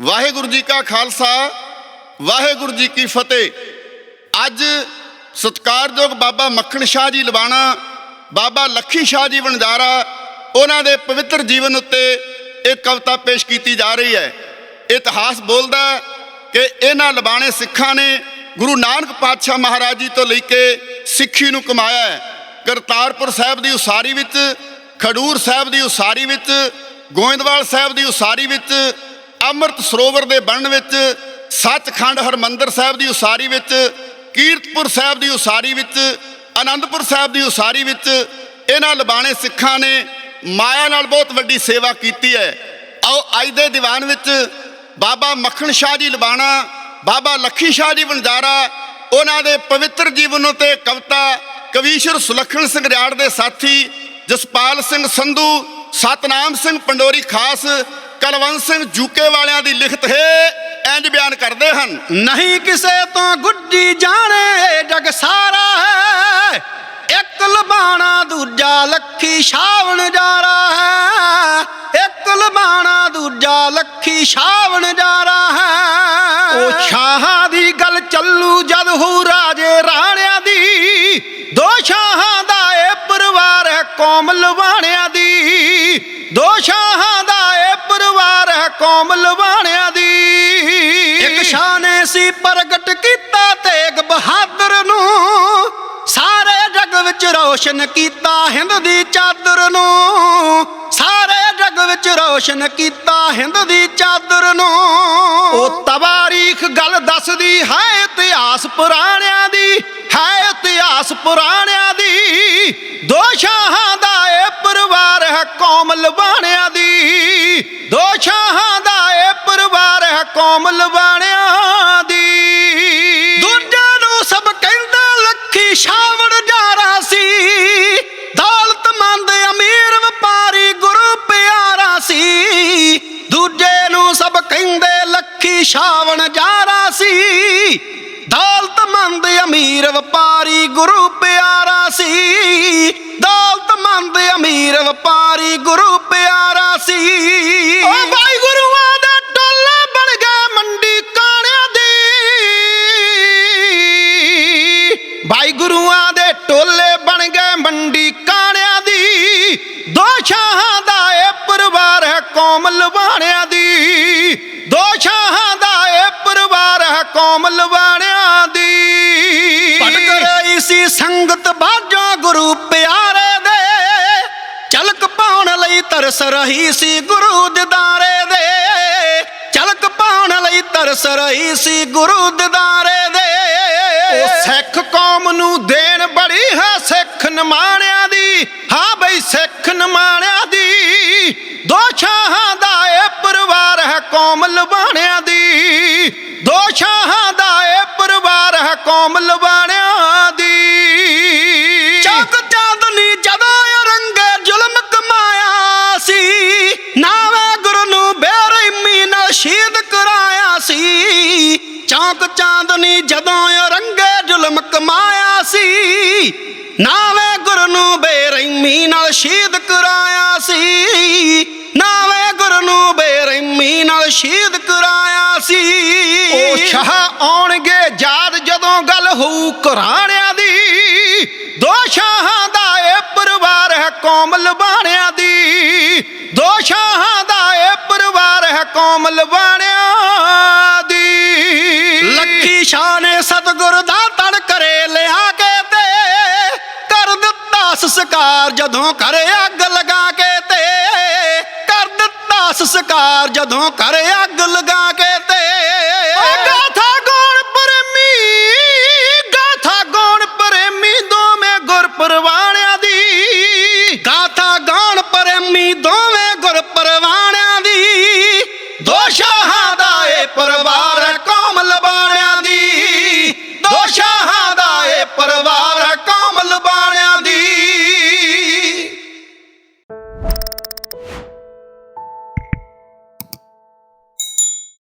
ਵਾਹਿਗੁਰੂ ਜੀ ਕਾ ਖਾਲਸਾ, ਵਾਹਿਗੁਰੂ ਜੀ ਕੀ ਫਤਿਹ। ਅੱਜ ਸਤਿਕਾਰਯੋਗ ਬਾਬਾ ਮੱਖਣ ਸ਼ਾਹ ਜੀ ਲਵਾਣਾ, ਬਾਬਾ ਲੱਖੀ ਸ਼ਾਹ ਜੀ ਵਣਜਾਰਾ, ਉਹਨਾਂ ਦੇ ਪਵਿੱਤਰ ਜੀਵਨ ਉੱਤੇ ਇਹ ਕਵਿਤਾ ਪੇਸ਼ ਕੀਤੀ ਜਾ ਰਹੀ ਹੈ। ਇਤਿਹਾਸ ਬੋਲਦਾ ਕਿ ਇਹਨਾਂ ਲਬਾਣੇ ਸਿੱਖਾਂ ਨੇ ਗੁਰੂ ਨਾਨਕ ਪਾਤਸ਼ਾਹ ਮਹਾਰਾਜ ਜੀ ਤੋਂ ਲੈ ਕੇ ਸਿੱਖੀ ਨੂੰ ਕਮਾਇਆ ਹੈ। ਕਰਤਾਰਪੁਰ ਸਾਹਿਬ ਦੀ ਉਸਾਰੀ ਵਿੱਚ, ਖਡੂਰ ਸਾਹਿਬ ਦੀ ਉਸਾਰੀ ਵਿੱਚ, ਗੋਇੰਦਵਾਲ ਸਾਹਿਬ ਦੀ ਉਸਾਰੀ ਵਿੱਚ ਅੰਮ੍ਰਿਤ ਸਰੋਵਰ ਦੇ ਬਣਨ ਵਿੱਚ, ਸੱਚਖੰਡ ਹਰਮੰਦਰ ਸਾਹਿਬ ਦੀ ਉਸਾਰੀ ਵਿੱਚ, ਕੀਰਤਪੁਰ ਸਾਹਿਬ ਦੀ ਉਸਾਰੀ ਵਿੱਚ ਆਨੰਦਪੁਰ ਸਾਹਿਬ ਦੀ ਉਸਾਰੀ ਵਿੱਚ, ਇਹਨਾਂ ਲਬਾਣੇ ਸਿੱਖਾਂ ਨੇ ਮਾਇਆ ਨਾਲ ਬਹੁਤ ਵੱਡੀ ਸੇਵਾ ਕੀਤੀ ਹੈ। ਆਓ ਅੱਜ ਦੇ ਦੀਵਾਨ ਵਿੱਚ ਬਾਬਾ ਮੱਖਣ ਸ਼ਾਹ ਜੀ ਲਬਾਣਾ, ਬਾਬਾ ਲੱਖੀ ਸ਼ਾਹ ਜੀ ਵਣਜਾਰਾ, ਉਹਨਾਂ ਦੇ ਪਵਿੱਤਰ ਜੀਵਨ ਉਤੇ ਕਵਿਤਾ ਕਵੀਸ਼ਰ ਸੁਲੱਖਣ ਸਿੰਘ ਰਿਆੜ ਦੇ ਸਾਥੀ ਜਸਪਾਲ ਸਿੰਘ ਸੰਧੂ, ਸਤਨਾਮ ਸਿੰਘ ਪੰਡੋਰੀ ਖਾਸ ਕਲਵੰਤ ਸਿੰਘ ਜੂਕੇ ਵਾਲਿਆਂ ਦੀ ਲਿਖਤ ਹੈ ਇੰਜ ਬਿਆਨ ਕਰਦੇ ਹਨ। ਨਹੀਂ ਕਿਸੇ ਤੋਂ ਗੁੱਡੀ ਜਾਣੇ ਜਗ ਸਾਰਾ ਹੈ। ਇੱਕ ਲਬਾਣਾ ਦੂਜਾ ਲੱਖੀ ਛਾਵਣ ਜਾਰਾ ਹੈ। ਇੱਕ ਲਬਾਣਾ ਦੂਜਾ ਲੱਖੀ ਛਾਵਣ ਜਾਰਾ ਹੈ। ਉਹ ਸ਼ਾਹਾਂ ਦੀ ਗੱਲ ਚੱਲੂ ਜਦ ਹੋ ਪ੍ਰਗਟ ਕੀਤਾ ਤੇਗ ਬਹਾਦਰ ਨੂੰ ਸਾਰੇ ਜਗ ਵਿੱਚ ਰੋਸ਼ਨ ਕੀਤਾ, ਹਿੰਦ ਦੀ ਚਾਦਰ ਨੂੰ। ਸਾਰੇ ਜਗ ਵਿੱਚ ਰੋਸ਼ਨ ਕੀਤਾ, ਹਿੰਦ ਦੀ ਚਾਦਰ ਨੂੰ। ਉਹ ਤਵਾਰੀਖ ਗੱਲ ਦੱਸਦੀ, ਹੈ ਇਤਿਹਾਸ ਪੁਰਾਣਿਆਂ ਦੀ, ਹੈ ਇਤਿਹਾਸ ਪੁਰਾਣਿਆਂ ਦੀ। ਦੋ ਸ਼ਾਹਾਂ ਦਾ ਏ ਪਰਿਵਾਰ ਹੈ ਕੌਮ ਲਵਾਣਿਆਂ ਦੀ। ਦੋ ਸ਼ਾਹਾਂ ਦਾ ਏ ਪਰਿਵਾਰ ਹੈ ਕੌਮ ਲਵਾਣਿਆਂ ਲੱਖੀ ਜਾਰਾ ਸੀ। ਦੌਲਤਮੰਦ ਅਮੀਰ ਵਪਾਰੀ ਗੁਰੂ ਪਿਆਰਾ ਸੀ। ਦੌਲਤਮੰਦ ਅਮੀਰ ਵਪਾਰੀ ਗੁਰੂ ਪਿਆਰਾ ਸੀ। ਓ ਭਾਈ ਗੁਰੂਆਂ ਦੇ ਟੋਲੇ ਬਣ ਗਏ ਮੰਡੀ ਕਾਣਿਆਂ ਦੀ। ਭਾਈ ਗੁਰੂਆਂ ਦੇ ਟੋਲੇ ਬਣ ਗਏ ਮੰਡੀ ਕਾਣਿਆਂ ਦੀ। ਦੋ ਸ਼ਾਹਾਂ ਦਾ ਇਹ ਪਰਿਵਾਰ ਹੈ ਕੌਮ ਲਵਾਣਿਆਂ ਸੰਗਤ ਬਾਜੋ ਗੁਰੂ ਪਿਆਰੇ ਦੇ। ਚਲਕ ਪਾਉਣ ਲਈ ਤਰਸ ਰਹੀ ਸੀ ਗੁਰੂ ਦਿਦਾਰੇ ਦੇ। ਚਲਕ ਪਾਉਣ ਲਈ ਤਰਸ ਰਹੀ ਸੀ ਗੁਰੂ ਦਿਦਾਰੇ ਦੇ। ਉਹ ਸਿੱਖ ਕੌਮ ਨੂੰ ਦੇਣ ਬੜੀ ਹੈ ਸਿੱਖ ਨਮਾਣਿਆਂ ਦੀ। ਹਾਂ ਬਈ ਸਿੱਖ ਨਮਾਣਿਆਂ ਰੰਗੇ ਕਮਾਇਆ ਸੀ। ਨਾਵੇਂ ਗੁਰੂ ਨੂੰ ਬੇਰਹਿਮੀ ਨਾਲ ਸ਼ਹੀਦ ਕਰਾਇਆ ਸੀ। ਨਾਵੇਂ ਗੁਰੂ ਨੂੰ ਬੇਰਹਿਮੀ ਨਾਲ ਸ਼ਹੀਦ ਕਰਾਇਆ ਸੀ। ਉਹ ਸ਼ਾਹ ਆਉਣਗੇ, ਯਾਦ ਜਦੋਂ ਗੱਲ ਹੋਊ ਘਰਾਣਿਆਂ ਦੀ। ਦੋ ਸ਼ਾਹਾਂ ਦਾ ਇਹ ਪਰਿਵਾਰ ਹੈ ਕੌਮ ਲਵਾਣਿਆਂ ਦੀ। ਦੋ ਸ਼ਾਹਾਂ ਦਾ ਇਹ ਪਰਿਵਾਰ ਹੈ ਕੌਮ ਲਵਾਣਿਆਂ ਯਾਰ ਜਦੋਂ ਘਰ ਅੱਗ ਲਗਾ